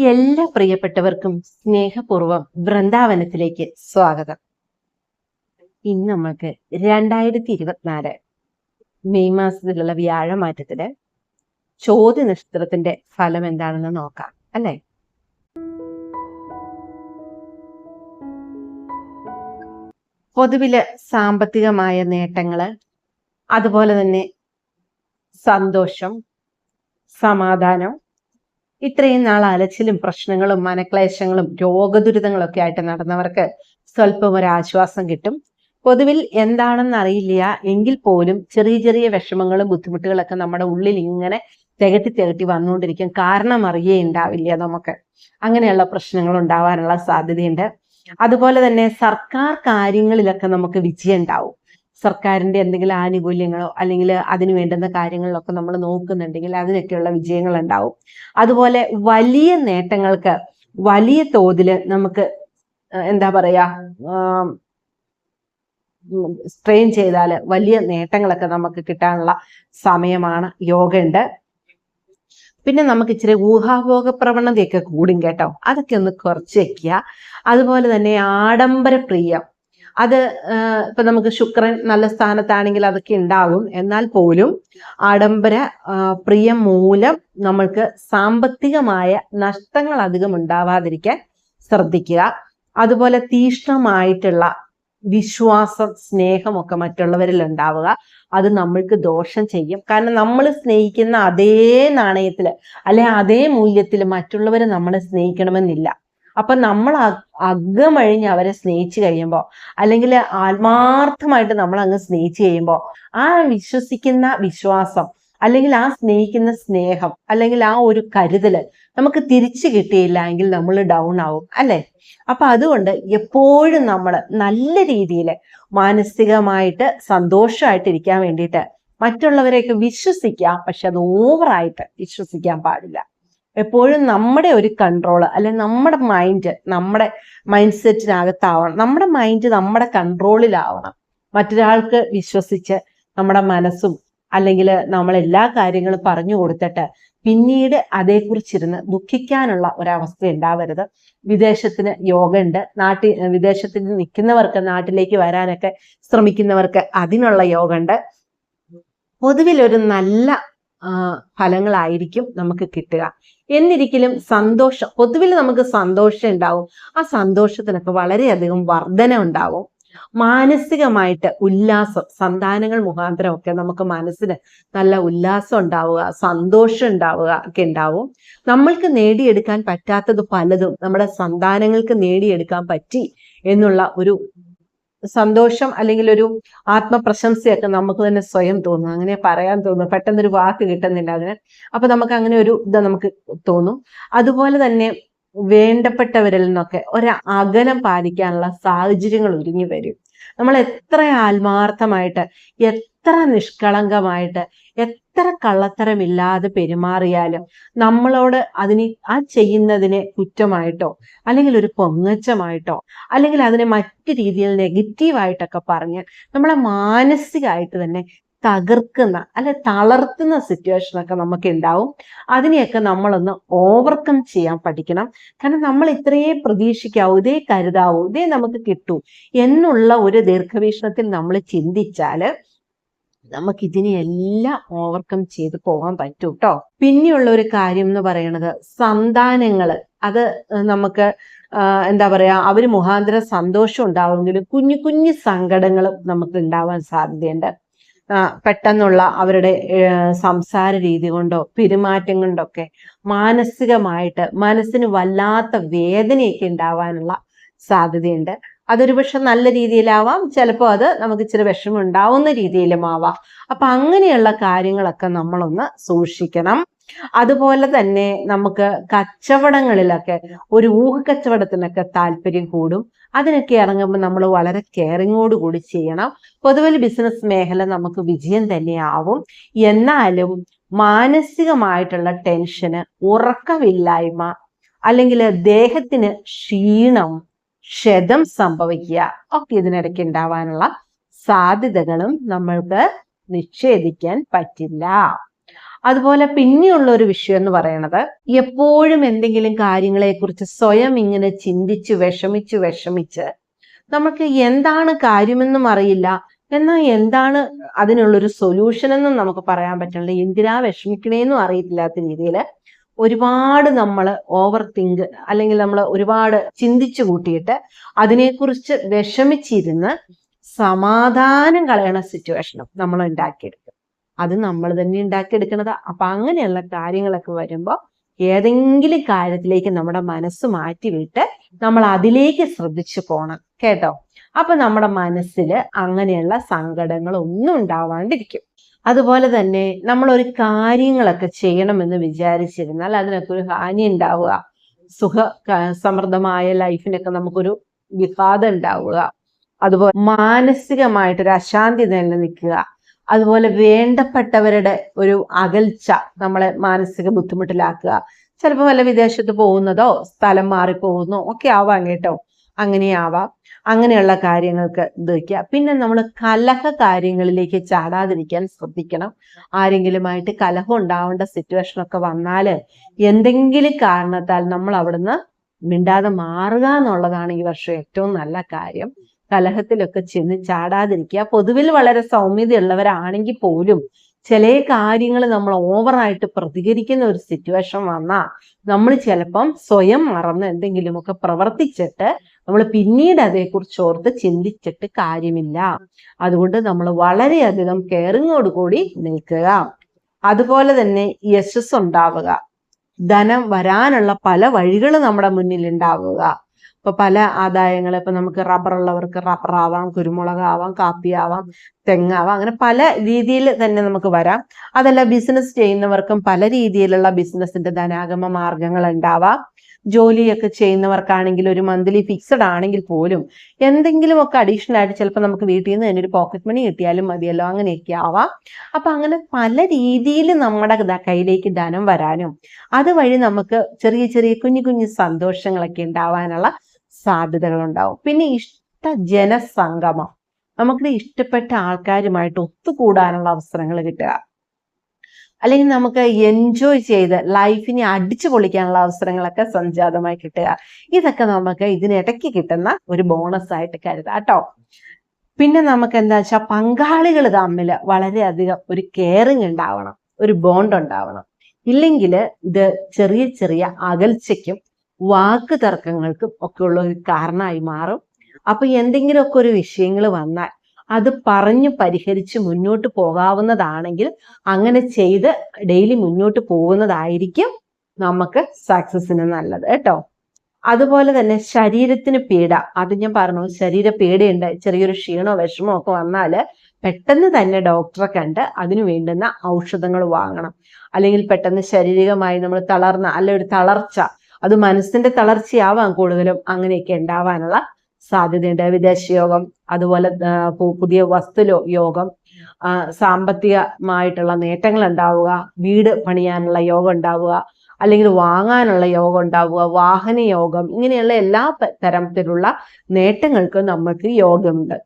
എല്ലാ പ്രിയപ്പെട്ടവർക്കും സ്നേഹപൂർവം വൃന്ദാവനത്തിലേക്ക് സ്വാഗതം. ഇന്ന് നമ്മൾക്ക് രണ്ടായിരത്തി ഇരുപത്തിനാല് മെയ് മാസത്തിലുള്ള വ്യാഴമാറ്റത്തിൽ ചോദ്യ നക്ഷത്രത്തിന്റെ ഫലം എന്താണെന്ന് നോക്കാം അല്ലെ? പൊതുവിൽ സാമ്പത്തികമായ നേട്ടങ്ങൾ അതുപോലെ തന്നെ സന്തോഷം സമാധാനം ഇത്രയും നാൾ അലച്ചിലും പ്രശ്നങ്ങളും മനക്ലേശങ്ങളും രോഗദുരിതങ്ങളൊക്കെ ആയിട്ട് നടന്നവർക്ക് സ്വല്പം ഒരു ആശ്വാസം കിട്ടും. പൊതുവിൽ എന്താണെന്ന് അറിയില്ല. എങ്കിൽ പോലും ചെറിയ ചെറിയ വിഷമങ്ങളും ബുദ്ധിമുട്ടുകളൊക്കെ നമ്മുടെ ഉള്ളിൽ ഇങ്ങനെ തികട്ടി തികട്ടി വന്നുകൊണ്ടിരിക്കും. കാരണം അറിയേ ഉണ്ടാവില്ല നമുക്ക്. അങ്ങനെയുള്ള പ്രശ്നങ്ങൾ ഉണ്ടാവാനുള്ള സാധ്യതയുണ്ട്. അതുപോലെ തന്നെ സർക്കാർ കാര്യങ്ങളിലൊക്കെ നമുക്ക് വിജയം ഉണ്ടാവും സർക്കാരിന്റെ എന്തെങ്കിലും ആനുകൂല്യങ്ങളോ അല്ലെങ്കിൽ അതിന് വേണ്ടുന്ന കാര്യങ്ങളിലൊക്കെ നമ്മൾ നോക്കുന്നുണ്ടെങ്കിൽ അതിനൊക്കെയുള്ള വിജയങ്ങൾ ഉണ്ടാവും. അതുപോലെ വലിയ നേട്ടങ്ങൾക്ക് വലിയ തോതിൽ നമുക്ക് എന്താ പറയാ സ്ട്രെയിൻ ചെയ്താൽ വലിയ നേട്ടങ്ങളൊക്കെ നമുക്ക് കിട്ടാനുള്ള സമയമാണ് യോഗ ഉണ്ട് പിന്നെ നമുക്ക് ഇച്ചിരി ഊഹാഭോഗ പ്രവണതയൊക്കെ കൂടും കേട്ടോ. അതൊക്കെ ഒന്ന് കുറച്ച് വെക്കുക. അതുപോലെ തന്നെ ആഡംബര പ്രിയം. അത് ഇപ്പൊ നമുക്ക് ശുക്രൻ നല്ല സ്ഥാനത്താണെങ്കിൽ അതൊക്കെ ഉണ്ടാകും എന്നാൽ പോലും ആഡംബര പ്രിയം മൂലം നമ്മൾക്ക് സാമ്പത്തികമായ നഷ്ടങ്ങൾ അധികം ഉണ്ടാവാതിരിക്കാൻ ശ്രദ്ധിക്കുക. അതുപോലെ തീഷ്ണമായിട്ടുള്ള വിശ്വാസം സ്നേഹമൊക്കെ മറ്റുള്ളവരിൽ ഉണ്ടാവുക. അത് നമ്മൾക്ക് ദോഷം ചെയ്യും. കാരണം നമ്മൾ സ്നേഹിക്കുന്ന അതേ നാണയത്തിൽ അല്ലെ അതേ മൂല്യത്തിൽ മറ്റുള്ളവർ നമ്മളെ സ്നേഹിക്കണമെന്നില്ല. അപ്പൊ നമ്മൾ അകമഴിഞ്ഞ് അവരെ സ്നേഹിച്ചു കഴിയുമ്പോൾ അല്ലെങ്കിൽ ആത്മാർത്ഥമായിട്ട് നമ്മൾ അങ്ങ് സ്നേഹിച്ചു കഴിയുമ്പോൾ ആ വിശ്വസിക്കുന്ന വിശ്വാസം അല്ലെങ്കിൽ ആ സ്നേഹിക്കുന്ന സ്നേഹം അല്ലെങ്കിൽ ആ ഒരു കരുതൽ നമുക്ക് തിരിച്ചു കിട്ടിയില്ല എങ്കിൽ നമ്മൾ ഡൗൺ ആവും അല്ലെ? അപ്പൊ അതുകൊണ്ട് എപ്പോഴും നമ്മൾ നല്ല രീതിയിൽ മാനസികമായിട്ട് സന്തോഷമായിട്ട് ഇരിക്കാൻ വേണ്ടിയിട്ട് മറ്റുള്ളവരെയൊക്കെ വിശ്വസിക്കാം പക്ഷെ അത് ഓവറായിട്ട് വിശ്വസിക്കാൻ പാടില്ല. എപ്പോഴും നമ്മുടെ ഒരു കൺട്രോൾ അല്ലെ നമ്മുടെ മൈൻഡ് നമ്മുടെ മൈൻഡ് സെറ്റിനകത്താവണം നമ്മുടെ മൈൻഡ് നമ്മുടെ കൺട്രോളിലാവണം മറ്റൊരാൾക്ക് വിശ്വസിച്ച് നമ്മുടെ മനസ്സും അല്ലെങ്കിൽ നമ്മൾ എല്ലാ കാര്യങ്ങളും പറഞ്ഞു കൊടുത്തിട്ട് പിന്നീട് അതേക്കുറിച്ചിരുന്ന് ദുഃഖിക്കാനുള്ള ഒരവസ്ഥ ഉണ്ടാവരുത്. വിദേശത്തിന് യോഗ ഉണ്ട് നാട്ടിൽ വിദേശത്തിൽ നിൽക്കുന്നവർക്ക് നാട്ടിലേക്ക് വരാനൊക്കെ ശ്രമിക്കുന്നവർക്ക് അതിനുള്ള യോഗ ഉണ്ട് പൊതുവിൽ ഒരു നല്ല ഫലങ്ങളായിരിക്കും നമുക്ക് കിട്ടുക. എന്നിരിക്കലും സന്തോഷം പൊതുവിൽ നമുക്ക് സന്തോഷം ഉണ്ടാവും. ആ സന്തോഷത്തിനൊക്കെ വളരെയധികം വർധന ഉണ്ടാവും. മാനസികമായിട്ട് ഉല്ലാസം സന്താനങ്ങൾ മുഖാന്തരം ഒക്കെ നമുക്ക് മനസ്സിന് നല്ല ഉല്ലാസം ഉണ്ടാവുക സന്തോഷം ഉണ്ടാവുക ഒക്കെ ഉണ്ടാവും. നമ്മൾക്ക് നേടിയെടുക്കാൻ പറ്റാത്തത് പലതും നമ്മുടെ സന്താനങ്ങൾക്ക് നേടിയെടുക്കാൻ പറ്റി എന്നുള്ള ഒരു സന്തോഷം അല്ലെങ്കിൽ ഒരു ആത്മപ്രശംസയൊക്കെ നമുക്ക് തന്നെ സ്വയം തോന്നും. അങ്ങനെ പറയാൻ തോന്നും. പെട്ടെന്നൊരു വാക്ക് കിട്ടുന്നില്ല അതിന്. അപ്പൊ നമുക്ക് അങ്ങനെ ഒരു ഇത് നമുക്ക് തോന്നും. അതുപോലെ തന്നെ വേണ്ടപ്പെട്ടവരിൽ നിന്നൊക്കെ ഒരു അകലം പാലിക്കാനുള്ള സാഹചര്യങ്ങൾ ഒരുങ്ങി വരും. നമ്മൾ എത്ര ആത്മാർത്ഥമായിട്ട് എത്ര നിഷ്കളങ്കമായിട്ട് എത്ര കള്ളത്തരമില്ലാതെ പെരുമാറിയാലും നമ്മളോട് അതിന് ആ ചെയ്യുന്നതിനെ കുറ്റമായിട്ടോ അല്ലെങ്കിൽ ഒരു പൊങ്ങച്ചമായിട്ടോ അല്ലെങ്കിൽ അതിനെ മറ്റു രീതിയിൽ നെഗറ്റീവായിട്ടൊക്കെ പറഞ്ഞ് നമ്മളെ മാനസികമായിട്ട് തന്നെ തകർക്കുന്ന അല്ലെ തളർത്തുന്ന സിറ്റുവേഷൻ ഒക്കെ നമുക്ക് ഉണ്ടാവും അതിനെയൊക്കെ നമ്മളൊന്ന് ഓവർകം ചെയ്യാൻ പഠിക്കണം. കാരണം നമ്മൾ ഇത്രയേ പ്രതീക്ഷിക്കാവൂ ഇതേ കരുതാവൂ ഇതേ നമുക്ക് കിട്ടൂ എന്നുള്ള ഒരു ദീർഘവീക്ഷണത്തിൽ നമ്മൾ ചിന്തിച്ചാൽ നമുക്ക് ഇതിനെയെല്ലാം ഓവർകം ചെയ്ത് പോകാൻ പറ്റും കേട്ടോ പിന്നെയുള്ള ഒരു കാര്യം എന്ന് പറയുന്നത് സന്താനങ്ങൾ. അത് നമുക്ക് എന്താ പറയാ അവർ മുഖാന്തരം സന്തോഷം ഉണ്ടാവുമെങ്കിലും കുഞ്ഞു കുഞ്ഞു സങ്കടങ്ങളും നമുക്ക് ഉണ്ടാവാൻ സാധ്യതയുണ്ട്. പെട്ടെന്നുള്ള അവരുടെ സംസാര രീതി കൊണ്ടോ പെരുമാറ്റം കൊണ്ടൊക്കെ മാനസികമായിട്ട് മനസ്സിന് വല്ലാത്ത വേദനയൊക്കെ ഉണ്ടാവാനുള്ള സാധ്യതയുണ്ട്. അതൊരു പക്ഷെ നല്ല രീതിയിലാവാം ചിലപ്പോൾ അത് നമുക്ക് ഇച്ചിരി വിഷമം ഉണ്ടാവുന്ന രീതിയിലും ആവാം അപ്പൊ അങ്ങനെയുള്ള കാര്യങ്ങളൊക്കെ നമ്മളൊന്ന് സൂക്ഷിക്കണം. അതുപോലെ തന്നെ നമുക്ക് കച്ചവടങ്ങളിലൊക്കെ ഒരു ഊഹക്കച്ചവടത്തിനൊക്കെ താല്പര്യം കൂടും. അതിനൊക്കെ ഇറങ്ങുമ്പോൾ നമ്മൾ വളരെ കെയറിങ്ങോട് കൂടി ചെയ്യണം. പൊതുവിൽ ബിസിനസ് മേഖല നമുക്ക് വിജയം തന്നെയാവും. എന്നാലും മാനസികമായിട്ടുള്ള ടെൻഷന് ഉറക്കമില്ലായ്മ അല്ലെങ്കിൽ ദേഹത്തിന് ക്ഷീണം ക്ഷതം സംഭവിക്കുക ഒക്കെ ഇതിനിടയ്ക്ക് ഉണ്ടാവാനുള്ള സാധ്യതകളും നമ്മൾക്ക് നിഷേധിക്കാൻ പറ്റില്ല. അതുപോലെ പിന്നെയുള്ള ഒരു വിഷയം എന്ന് പറയുന്നത് എപ്പോഴും എന്തെങ്കിലും കാര്യങ്ങളെക്കുറിച്ച് സ്വയം ഇങ്ങനെ ചിന്തിച്ച് വിഷമിച്ച് വിഷമിച്ച് നമുക്ക് എന്താണ് കാര്യമെന്നും അറിയില്ല. എന്നാൽ എന്താണ് അതിനുള്ളൊരു സൊല്യൂഷൻ എന്നും നമുക്ക് പറയാൻ പറ്റില്ല എന്തിനാ വിഷമിക്കണേന്നും അറിയില്ലാത്ത രീതിയിൽ ഒരുപാട് നമ്മൾ ഓവർ തിങ്ക് അല്ലെങ്കിൽ നമ്മൾ ഒരുപാട് ചിന്തിച്ചു കൂട്ടിയിട്ട് അതിനെക്കുറിച്ച് വിഷമിച്ചിരുന്ന് സമാധാനം കളയണ സിറ്റുവേഷനും നമ്മൾ ഉണ്ടാക്കിയെടുക്കും. അത് നമ്മൾ തന്നെ ഉണ്ടാക്കിയെടുക്കണത്. അപ്പൊ അങ്ങനെയുള്ള കാര്യങ്ങളൊക്കെ വരുമ്പോൾ ഏതെങ്കിലും കാര്യത്തിലേക്ക് നമ്മുടെ മനസ്സ് മാറ്റിവിട്ട് നമ്മൾ അതിലേക്ക് ശ്രദ്ധിച്ചു പോണം. കേട്ടോ? അപ്പൊ നമ്മുടെ മനസ്സിൽ അങ്ങനെയുള്ള സങ്കടങ്ങൾ ഒന്നും ഉണ്ടാവാണ്ടിരിക്കും. അതുപോലെ തന്നെ നമ്മൾ ഒരു കാര്യങ്ങളൊക്കെ ചെയ്യണമെന്ന് വിചാരിച്ചിരുന്നാൽ അതിനൊക്കെ ഒരു ഹാനി ഉണ്ടാവുക. സുഖ സമൃദ്ധമായ ലൈഫിനൊക്കെ നമുക്കൊരു വിഘാതം ഉണ്ടാവുക. അതുപോലെ മാനസികമായിട്ടൊരു അശാന്തി നിലനിൽക്കുക. അതുപോലെ വേണ്ടപ്പെട്ടവരുടെ ഒരു അകൽച്ച നമ്മളെ മാനസിക ബുദ്ധിമുട്ടിലാക്കുക. ചിലപ്പോൾ വല്ല വിദേശത്ത് പോകുന്നതോ സ്ഥലം മാറിപ്പോകുന്നോ ഒക്കെ ആവാം കേട്ടോ. അങ്ങനെയാവാം. അങ്ങനെയുള്ള കാര്യങ്ങൾക്ക് ഇതൊക്കെ. പിന്നെ നമ്മൾ കലഹ കാര്യങ്ങളിലേക്ക് ചാടാതിരിക്കാൻ ശ്രദ്ധിക്കണം. ആരെങ്കിലുമായിട്ട് കലഹം ഉണ്ടാവേണ്ട സിറ്റുവേഷൻ ഒക്കെ വന്നാൽ എന്തെങ്കിലും കാരണത്താൽ നമ്മൾ അവിടുന്ന് മിണ്ടാതെ മാറുക എന്നുള്ളതാണ് ഈ വർഷം ഏറ്റവും നല്ല കാര്യം. കലഹത്തിലൊക്കെ ചെന്ന് ചാടാതിരിക്കുക. പൊതുവിൽ വളരെ സൗമ്യതയുള്ളവരാണെങ്കിൽ പോലും ചില കാര്യങ്ങൾ നമ്മൾ ഓവറായിട്ട് പ്രതികരിക്കുന്ന ഒരു സിറ്റുവേഷൻ വന്നാൽ നമ്മൾ ചിലപ്പം സ്വയം മറന്ന് എന്തെങ്കിലുമൊക്കെ പ്രവർത്തിച്ചിട്ട് നമ്മൾ പിന്നീട് അതേക്കുറിച്ച് ഓർത്ത് ചിന്തിച്ചിട്ട് കാര്യമില്ല. അതുകൊണ്ട് നമ്മൾ വളരെയധികം കെയറിങ്ങോട് കൂടി നിൽക്കുക. അതുപോലെ തന്നെ യശസ് ഉണ്ടാവുക ധനം വരാനുള്ള പല വഴികൾ നമ്മുടെ മുന്നിൽ ഉണ്ടാവുക ഇപ്പൊ പല ആദായങ്ങൾ ഇപ്പൊ നമുക്ക് റബ്ബർ ഉള്ളവർക്ക് റബ്ബർ ആവാം കുരുമുളക് ആവാം കാപ്പി ആവാം. തെങ്ങാവാം അങ്ങനെ പല രീതിയിൽ തന്നെ നമുക്ക് വരാം. അതല്ല ബിസിനസ് ചെയ്യുന്നവർക്കും പല രീതിയിലുള്ള ബിസിനസിന്റെ ധനാഗമ മാർഗങ്ങൾ ഉണ്ടാവാം. ജോലിയൊക്കെ ചെയ്യുന്നവർക്കാണെങ്കിൽ ഒരു മന്ത്ലി ഫിക്സഡ് ആണെങ്കിൽ പോലും എന്തെങ്കിലുമൊക്കെ അഡീഷണൽ ആയിട്ട് ചിലപ്പോൾ നമുക്ക് വീട്ടിൽ നിന്ന് തന്നെ ഒരു പോക്കറ്റ് മണി കിട്ടിയാലും മതിയല്ലോ അങ്ങനെയൊക്കെ ആവാം. അപ്പൊ അങ്ങനെ പല രീതിയിൽ നമ്മുടെ കയ്യിലേക്ക് ധനം വരാനും അതുവഴി നമുക്ക് ചെറിയ ചെറിയ കുഞ്ഞു കുഞ്ഞു സന്തോഷങ്ങളൊക്കെ ഉണ്ടാവാനുള്ള സാധ്യതകളുണ്ടാവും. പിന്നെ ഇഷ്ട ജനസംഗമം നമുക്ക് ഇഷ്ടപ്പെട്ട ആൾക്കാരുമായിട്ട് ഒത്തുകൂടാനുള്ള അവസരങ്ങൾ കിട്ടുക. അല്ലെങ്കിൽ നമുക്ക് എൻജോയ് ചെയ്ത് ലൈഫിനെ അടിച്ചു പൊളിക്കാനുള്ള അവസരങ്ങളൊക്കെ സംജാതമായി കിട്ടുക. ഇതൊക്കെ നമുക്ക് ഇതിനിടയ്ക്ക് കിട്ടുന്ന ഒരു ബോണസ് ആയിട്ട് കരുതാം കേട്ടോ. പിന്നെ നമുക്ക് എന്താ വെച്ചാൽ പങ്കാളികൾ തമ്മിൽ വളരെയധികം ഒരു കെയറിങ് ഉണ്ടാവണം ഒരു ബോണ്ട് ഉണ്ടാവണം. ഇല്ലെങ്കിൽ ഇത് ചെറിയ ചെറിയ അകൽച്ചയ്ക്കും വാക്ക് തർക്കങ്ങൾക്കും ഒക്കെ ഉള്ള ഒരു കാരണമായി മാറും. അപ്പൊ എന്തെങ്കിലുമൊക്കെ ഒരു വിഷയങ്ങൾ വന്നാൽ അത് പറഞ്ഞ് പരിഹരിച്ച് മുന്നോട്ട് പോകാവുന്നതാണെങ്കിൽ അങ്ങനെ ചെയ്ത് ഡെയിലി മുന്നോട്ട് പോകുന്നതായിരിക്കും നമുക്ക് സക്സസിന് നല്ലത് കേട്ടോ. അതുപോലെ തന്നെ ശരീരത്തിന് പീഡ അത് ഞാൻ പറഞ്ഞു ശരീര പീഡയുണ്ട് ചെറിയൊരു ക്ഷീണോ വിഷമോ ഒക്കെ വന്നാൽ പെട്ടെന്ന് തന്നെ ഡോക്ടറെ കണ്ട് അതിനു വേണ്ടുന്ന ഔഷധങ്ങൾ വാങ്ങണം. അല്ലെങ്കിൽ പെട്ടെന്ന് ശാരീരികമായി നമ്മൾ തളർന്ന അല്ല ഒരു തളർച്ച അത് മനസ്സിന്റെ തളർച്ചയാവാം കൂടുതലും അങ്ങനെയൊക്കെ ഉണ്ടാവാനുള്ള സാധ്യതയുണ്ട്. വിദേശ യോഗം അതുപോലെ പുതിയ വസ്തു യോഗം സാമ്പത്തികമായിട്ടുള്ള നേട്ടങ്ങൾ ഉണ്ടാവുക വീട് പണിയാനുള്ള യോഗം ഉണ്ടാവുക അല്ലെങ്കിൽ വാങ്ങാനുള്ള യോഗം ഉണ്ടാവുക വാഹന യോഗം ഇങ്ങനെയുള്ള എല്ലാ തരത്തിലുള്ള നേട്ടങ്ങൾക്കും നമുക്ക് യോഗമുണ്ട്.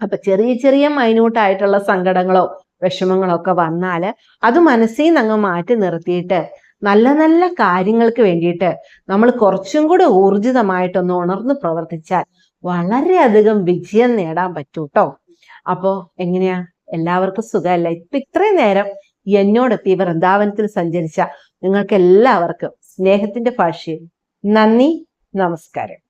അപ്പൊ ചെറിയ ചെറിയ മൈന്യൂട്ടായിട്ടുള്ള സങ്കടങ്ങളോ വിഷമങ്ങളോ ഒക്കെ വന്നാൽ അത് മനസ്സിൽ നിന്ന് അങ്ങ് മാറ്റി നിർത്തിയിട്ട് നല്ല നല്ല കാര്യങ്ങൾക്ക് വേണ്ടിയിട്ട് നമ്മൾ കുറച്ചും കൂടെ ഊർജിതമായിട്ടൊന്ന് ഉണർന്ന് പ്രവർത്തിച്ചാൽ വളരെയധികം വിജയം നേടാൻ പറ്റൂ കേട്ടോ അപ്പോ എങ്ങനെയാ? എല്ലാവർക്കും സുഖമല്ല? ഇപ്പൊ ഇത്രയും നേരം എന്നോടൊത്ത് വൃന്ദാവനത്തിൽ സഞ്ചരിച്ച നിങ്ങൾക്ക് എല്ലാവർക്കും സ്നേഹത്തിന്റെ ഭാഷയിൽ നന്ദി നമസ്കാരം.